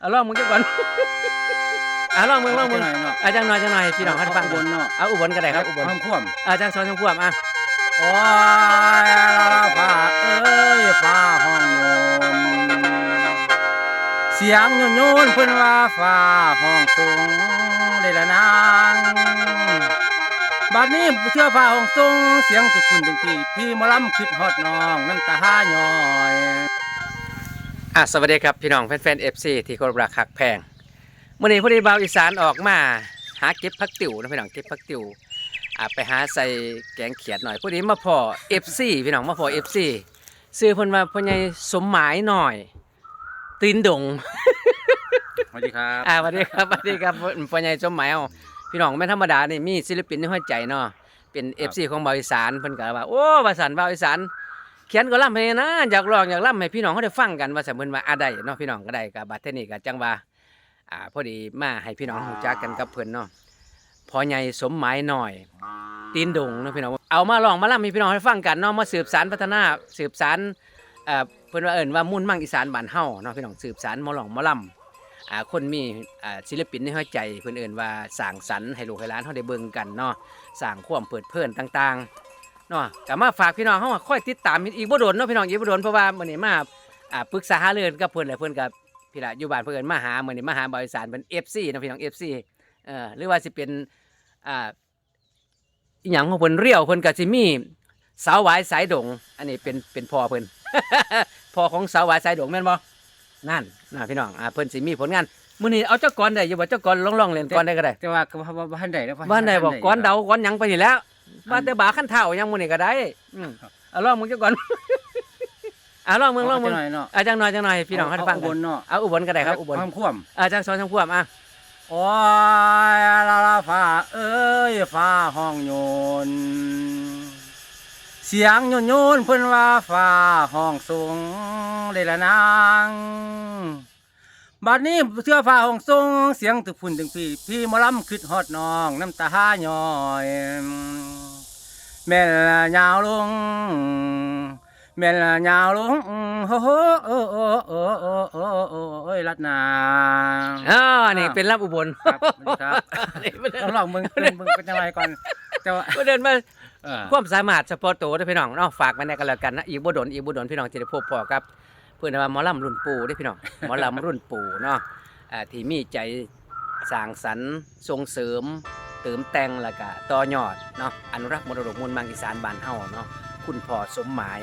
เอาลองมึงจักก่อนเอาลองมึงลองมึงหน่อยเนาะอาจังหน่อยจังหน่อยพี่น้องเขาได้ฟังอุบลเนาะเอาอุบลก็ได้ครับอุบลความควมอาจังสอนจังพวกอะโอ้ยฟ้าเอ้ยฟ้าห้องโยนเสียงโยนโยนเพิ่นว่าฟ้าห้องสูงเลยละนางบัดนี้เสื้อฟ้าห้องสูงเสียงตุกคุณถึงพี่พี่หมอลำคิดฮอดน้องน้ำตาห้าย้อย อะสวัสดีครับพี่น้องแฟนๆ FC ที่เคารพรักคักแพงมื่อนี้พอดีบ่าวอีสานออกมาหาเก็บผักติ๋วนะพี่น้องเก็บผักติ๋วอะไปหาใส่แกงเขียดหน่อยพอดีมาพอ FC พี่น้องมาพอ FC ซื้อเพิ่นว่าพ่อใหญ่สมหมายหน่อย ตีนดง สวัสดีครับอ่าสวัสดีครับสวัสดีครับพ่อใหญ่สมหมายเอาพี่น้องไม่ธรรมดานี่มีศิลปินในหัวใจเนาะเป็น FC ของบาวอีสานเพิ่นก็ว่าโอ้บาวอีสานบาวอีสาน เขียนก็ล่ำให้นะอยากร้องอยากล่ำให้พี่น้องเขาได้ฟังกันว่าสมเพิ่นว่าอะได้เนาะพี่น้องก็ได้กับบัดเทนี้ก็จังว่าอ่าพอดีมาให้พี่น้องรู้จักกันกับเพิ่นเนาะพอใหญ่สมหมายหน่อย ตีนดงเนาะพี่น้องเอามาลองมาล่ำให้พี่น้องให้ฟังกันเนาะมาสืบสารพัฒนาสืบสารเอ่อเพิ่นว่าเอิ้นว่ามุ่นมั่งอีสานบ้านเฮาเนาะพี่น้องสืบสารมอลองมอลำอ่าคนมีอ่าศิลปินในหัวใจเพิ่อนเอิ้นว่าสร้างสรรค์ให้ลูกให้หลานเฮาได้เบิ่งกันเนาะสร้างความเปิดเพิ่นต่างๆ เนาะก็มาฝากพี่น้องเฮาคอยติดตามอีกบ่โดนเนาะพี่น้องอีกบ่โดนเพราะว่ามื้อนี้มาอ่าปรึกษาหารือกับเพิ่นแหละเพิ่นก็พี่ละอยู่บ้านเพิ่นมาหามื้อนี้มาหาบริษัทเป็น FC เนาะพี่น้อง FC เอ่อหรือว่าสิเป็นอ่าอหย่างของเพิ่นเรียวเพิ่นก็สิมีสาวหวายสายดง อันนี้เป็นเป็นพ่อเพิ่น พ่อของสาวหวายสายดงแม่นบ่นั่นนะพี่น้องอ่าเพิ่นสิมีผลงานมื้อนี้เอาเจ้ากรได้อยู่บ่เจ้ากรลองลองๆเล่นก่อนได้ก็ได้แต่ว่าก็ว่าบ้านใดแล้วบ้านใดบอกกรเดากรหยังไปนี่แหล้ว ว่าแต่บาขั้นเท้ายังมื้อนี้ก็ได้อืมเอาลองมึงเจ้าก่อน เอาลองมึงลองมึงหน่อยเนาะ อาจังหน่อยจังหน่อยพี่น้องให้ฟังอุกับนลเนาะเอาอุบลก็ได้ครับอุบลความควมอาจังสอนจังพวกอะโอ้ยลาลาฟ้าเอ้ยฟ้าห้องโยน เสียงโยนโยนเพิ่นว่าฟ้าห้องสูงเลยละนาง บัดนี้เสื้อฟ้าห้องสูงเสียงตึกพุ่นตึงพี่ พี่มอลำคิดฮอดน้อง น้ำตาห้าย้อย แม่ละยาวลง แม่ละยาวลงโอ้โหโอ้โอ้โอ้โอ้โอ้โอ้โอ้ยรัดนาอ๋อนี่เป็นรับอุบลครับครับเป็นต้องลองมึงมึงมึงเป็นยังไงก่อนแต่ว่าเดินมาความสามารถเฉพาะตัวด้พี่น้องเนาะฝากไว้ในกันแล้วกันนะอีกบ่โดนอีกบ่โดนพี่น้องจะได้พบพอครับ เพื่อนว่าหมอลำรุ่นปู่เด้พี่น้อง หมอลำรุ่นปู่เนาะอ่าที่มีใจสร้างสรรค์ส่งเสริม เติมแต่งแล้วก็ต่อยอดเนาะอนุรักษ์มรดกมวลมังอีสานบ้านเฮาเนาะคุณพ่อสมหมาย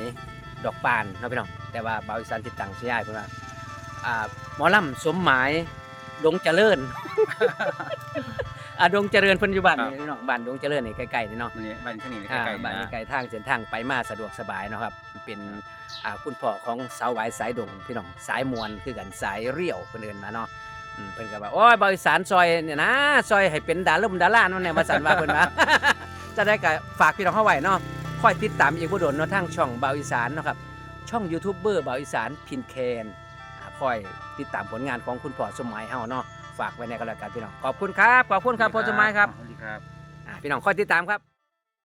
ดอกปานเนาะพี่น้องแต่ว่าบาวอีสานติดตั้งชื่อให้เพิ่นว่าอ่าหมอลำสมหมายดงเจริญ อ่าดงเจริญเพิ่นอยู่บ้านนี่พี่น้องบ้านดงเจริญนี่ใกล้ๆนี่เนาะวันนี้บ้านที่นี่อ่าใกล้ๆบ้านนะไกลทางเส้นทางไปมาสะดวกสบายเนาะครับ เป็นอ่าคุณพ่อของสาวหวายสายดงพี่น้องสายมวลคือกันสายเรี่ยวเพิ่นเอิ้นมาเนาะอืมเพิ่นก็ว่าโอ้ยบริสานซอยเนี่ยนะซอยให้เป็นดาลุ่มดาล่านั่นแหละมาสั่นว่าเพิ่นว่า จะได้ก็ฝากพี่น้องเฮาไว้เนาะคอยติดตามอีกบ่โดนเนาะทางช่องบาวอีสานเนาะครับ ช่องยูทูบเบอร์บาวอีสานพินแคนอ่าคอยติดตามผลงานของคุณพ่อสมหมายเฮาเนาะ ฝากไว้ในกันแล้วกันพี่น้องขอบคุณครับขอบคุณครับพ่อสมหมายครับสวัสดีครับอ่าพี่น้องคอยติดตามครับ